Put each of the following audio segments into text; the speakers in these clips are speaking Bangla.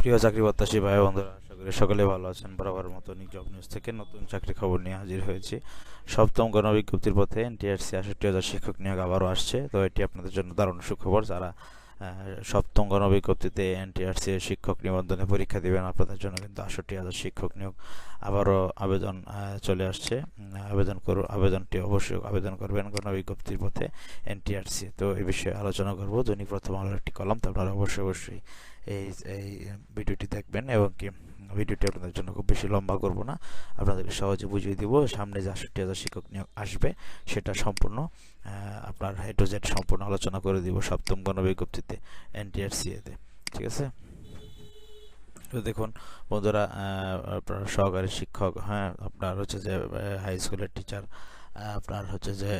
প্রিয় চাকরি প্রত্যাশী ভাই বন্ধুরা, আশা করি সকলে ভালো আছেন। বরাবর মতো জব নিউজ থেকে নতুন চাকরি খবর নিয়ে হাজির হয়েছি। সপ্তম গণবিজ্ঞপ্তির পথে এনটিআরসি আষট্টি হাজার শিক্ষক নিয়োগ আবারও আসছে। তো এটি আপনাদের জন্য দারুণ সুখবর। যারা সপ্তম গণবিজ্ঞপ্তিতে এনটিআরসি শিক্ষক নিবন্ধনে পরীক্ষা দেবেন আপনাদের জন্য কিন্তু আষট্টি হাজার শিক্ষক নিয়োগ আবারও আবেদন চলে আসছে। আবেদন করুন আবেদনটি অবশ্যই আবেদন করবেন গণবিজ্ঞপ্তির পথে এনটিআরসি। তো এই বিষয়ে আলোচনা করব। দৈনিক প্রথম আলোর একটি কলম, তো আপনারা অবশ্যই অবশ্যই এই এই ভিডিওটি দেখবেন এবং কি ভিডিওটি আপনাদের জন্য খুব বেশি লম্বা করব না। আপনাদেরকে সহজে বুঝিয়ে দিব, সামনে যে আষট্টি হাজার শিক্ষক নিয়োগ আসবে, সেটা সম্পূর্ণ আপনার এ টু জেড সম্পূর্ণ আলোচনা করে দিব সপ্তম গণবিজ্ঞপ্তিতে এনটিআরসি এতে ঠিক আছে? তো দেখুন, বন্ধুরা আপনার সহকারী শিক্ষক হ্যাঁ আপনার হচ্ছে যে হাই স্কুলের টিচার আপনার হচ্ছে যে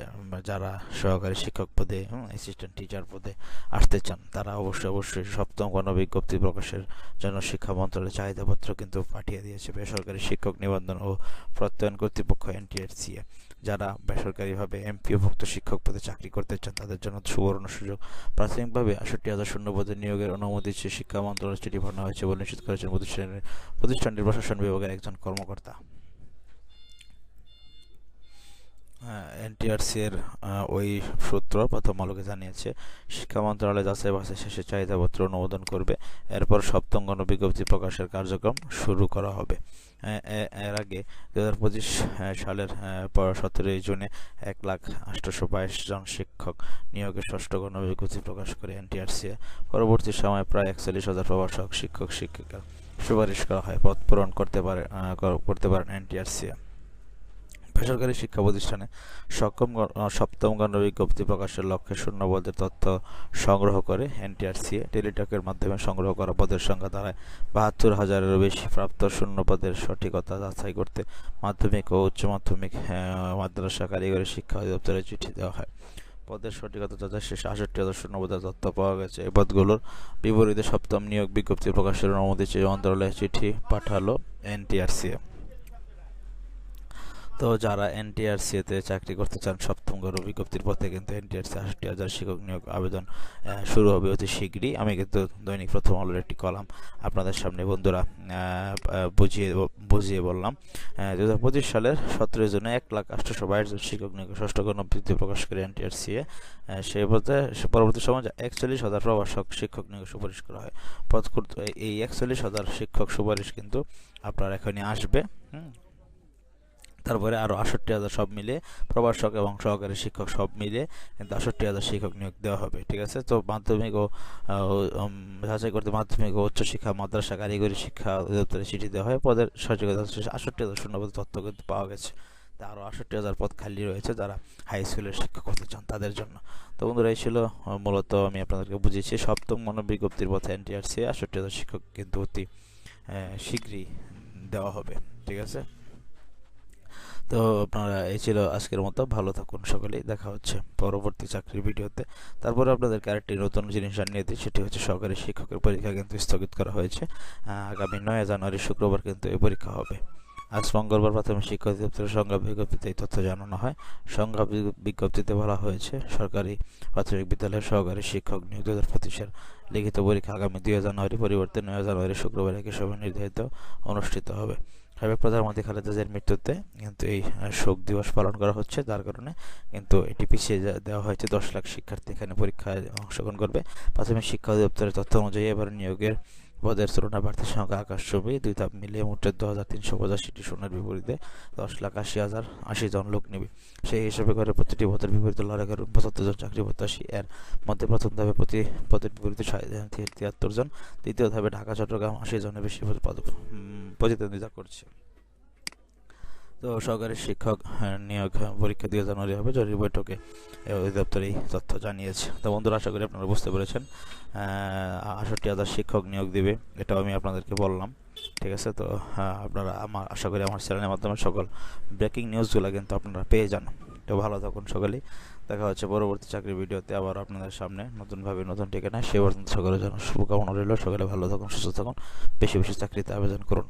যারা সহকারী শিক্ষক পদে অ্যাসিস্ট্যান্ট টিচার পদে আসতে চান, তারা অবশ্যই অবশ্যই সপ্তম গণবিজ্ঞপ্তি প্রকাশের জন্য শিক্ষা মন্ত্রণালয় চাহিদাপত্র কিন্তু পাঠিয়ে দিয়েছে বেসরকারি শিক্ষক নিবন্ধন ও প্রত্যয়ন কর্তৃপক্ষ এনটিআরসিএ যারা বেসরকারিভাবে এমপিওভুক্ত শিক্ষক পদে চাকরি করতে চান, তাদের জন্য সুবর্ণ সুযোগ। প্রাথমিকভাবে আষট্টি হাজার শূন্য পদে নিয়োগের অনুমতি শিক্ষা মন্ত্রণালয় চিঠি পাঠানো হয়েছে বলে নিশ্চিত করেছেন প্রতিষ্ঠানের প্রতিষ্ঠানটির প্রশাসন বিভাগের একজন কর্মকর্তা। এনটিআরসি এর ওই সূত্র প্রথম আলোকে জানিয়েছে, শিক্ষা মন্ত্রণালয় যাচাই বাছাই শেষে চাহিদাপত্র অনুমোদন করবে। এরপর সপ্তম গণবিজ্ঞপ্তি প্রকাশের কার্যক্রম শুরু করা হবে। এর আগে দু হাজার পঁচিশ সালের সতেরোই জুনে এক লাখ আটশোশো বাইশ জন শিক্ষক নিয়োগের ষষ্ঠ গণবিজ্ঞপ্তি প্রকাশ করে এনটিআরসি পরবর্তী সময়ে প্রায় একচল্লিশ হাজার প্রভাষক, শিক্ষক, শিক্ষিকা সুপারিশ করা হয়। পদ পূরণ করতে পারে করতে পারেন এনটিআরসি বেসরকারি শিক্ষা প্রতিষ্ঠানে আহ, সপ্তম গণবিজ্ঞপ্তি প্রকাশের লক্ষ্যে শূন্য পদের তথ্য সংগ্রহ করে এনটিআরসি টেলিটকের মাধ্যমে সংগ্রহ করা পদের সংখ্যা দাঁড়ায় বাহাত্তর হাজারেরও বেশি। প্রাপ্ত শূন্য পদের সঠিকতা যাচাই করতে মাধ্যমিক ও উচ্চ মাধ্যমিক মাদ্রাসা কারিগরি শিক্ষা অধিদপ্তরে চিঠি দেওয়া হয়। পদের সঠিকতা যাচাই শেষে আষট্টি হাজার শূন্য পদের তথ্য পাওয়া গেছে। এই পদগুলোর বিপরীতে সপ্তম নিয়োগ বিজ্ঞপ্তি প্রকাশের অনুমতি চেয়ে মন্ত্রণালয়ে চিঠি পাঠালো এনটিআরসি তো যারা এনটিআরসি তে চাকরি করতে চান, সপ্তম গৌর বিজ্ঞপ্তির পথে কিন্তু এনটিআরসি আষট্টি হাজার শিক্ষক নিয়োগ আবেদন শুরু হবে অতি শীঘ্রই আমি কিন্তু দৈনিক প্রথম আলোর একটি কলাম আপনাদের সামনে বন্ধুরা বুঝিয়ে বুঝিয়ে বললাম। দু হাজার পঁচিশ সালের সতেরো জুনে এক লাখ আটশোশো বাইশ জন শিক্ষক নিয়োগ ষষ্ঠ গণবিজ্ঞপ্তি প্রকাশ করে এনটিআরসি সেই পথে পরবর্তী সময় একচল্লিশ হাজার প্রভাষক শিক্ষক নিয়োগ সুপারিশ করা হয়। পথ এই একচল্লিশ হাজার শিক্ষক সুপারিশ কিন্তু আপনার এখনই আসবে, হুম। তারপরে আরও আষট্টি হাজার সব মিলে প্রভাষক এবং সহকারী শিক্ষক সব মিলে কিন্তু আষট্টি হাজার শিক্ষক নিয়োগ দেওয়া হবে, ঠিক আছে? তো মাধ্যমিক ও যাচাই করতে মাধ্যমিক ও উচ্চশিক্ষা, মাদ্রাসা, কারিগরি শিক্ষা অধিদপ্তরে চিঠি দেওয়া হয়। পদের সঠিকতা আষট্টি হাজার শূন্যপদ তথ্য কিন্তু পাওয়া গেছে। তা আরও আষট্টি হাজার পদ খালি রয়েছে যারা হাই স্কুলের শিক্ষক হতে চান তাদের জন্য। তো বন্ধুরা, এই ছিল মূলত আমি আপনাদেরকে বুঝিয়েছি। সপ্তম মনোবিজ্ঞপ্তির পথে এনটিআরসি আষট্টি হাজার শিক্ষক কিন্তু অতি শীঘ্রই দেওয়া হবে, ঠিক আছে? তো আপনারা এই ছিল আজকের মতো। ভালো থাকুন সকলেই। দেখা হচ্ছে পরবর্তী চাকরির ভিডিওতে। তারপরে আপনাদেরকে আরেকটি নতুন জিনিস জানিয়ে দিই। সেটি হচ্ছে সহকারী শিক্ষকের পরীক্ষা কিন্তু স্থগিত করা হয়েছে। আগামী নয় জানুয়ারি শুক্রবার কিন্তু এই পরীক্ষা হবে। আজ মঙ্গলবার প্রাথমিক শিক্ষা অধিদপ্তরের সংজ্ঞা বিজ্ঞপ্তিতে এই তথ্য জানানো হয়। সংজ্ঞা বিজ্ঞপ্তিতে বলা হয়েছে, সরকারি প্রাথমিক বিদ্যালয়ের সহকারী শিক্ষক নিয়োগ দু হাজার লিখিত পরীক্ষা আগামী দুই জানুয়ারি, পরিবর্তে নয় জানুয়ারি শুক্রবার একই সময় নির্ধারিত অনুষ্ঠিত হবে। সাবেক প্রধানমন্ত্রী খালেদা জিয়ার মৃত্যুতে কিন্তু এই শোক দিবস পালন করা হচ্ছে। যার কারণে কিন্তু এটি পিছিয়ে দেওয়া হয়েছে। দশ লাখ শিক্ষার্থী এখানে পরীক্ষায় অংশগ্রহণ করবে। প্রাথমিক শিক্ষা অধিদপ্তরের তথ্য অনুযায়ী এবার নিয়োগের পদের তুলনায় প্রার্থীর সংখ্যা আকাশছবি দুই ধাপ মিলিয়ে মোট চোদ্দ হাজার তিনশো পঁচাশিটি শূন্যের বিপরীতে দশ লাখ আশি হাজার আশি জন লোক নেবে। সেই হিসাবে করে প্রতিটি পদের বিপরীতে লড়াই পঁচাত্তর জন চাকরি প্রত্যাশী। এর মধ্যে প্রথম ধাপে প্রতি পদের বিপরীতে তিয়াত্তর জন। দ্বিতীয় ধাপে ঢাকা, চট্টগ্রাম আশি জনের বেশি পদ- প্রতিদ্বন্দ্বিতা করছে। তো সরকারি শিক্ষক নিয়োগ পরীক্ষা দিয়ে জানুয়ারি হবে জরুরি বৈঠকে অধিদপ্তর এই তথ্য জানিয়েছে। তো বন্ধুরা, আশা করি আপনারা বুঝতে পেরেছেন। আষট্টি হাজার শিক্ষক নিয়োগ দিবে, এটাও আমি আপনাদেরকে বললাম। ঠিক আছে? তো আপনারা আমার, আশা করি আমার চ্যানেলের মাধ্যমে সকল ব্রেকিং নিউজগুলো কিন্তু আপনারা পেয়ে যান। তো ভালো থাকুন সকলেই। দেখা হচ্ছে পরবর্তী চাকরির ভিডিওতে আবার আপনাদের সামনে নতুনভাবে নতুন ঠিকানায়। সে পর্যন্ত সকলের জন্য শুভকামনা রইল। সকলে ভালো থাকুন, সুস্থ থাকুন। বেশি বেশি চাকরিতে আবেদন করুন।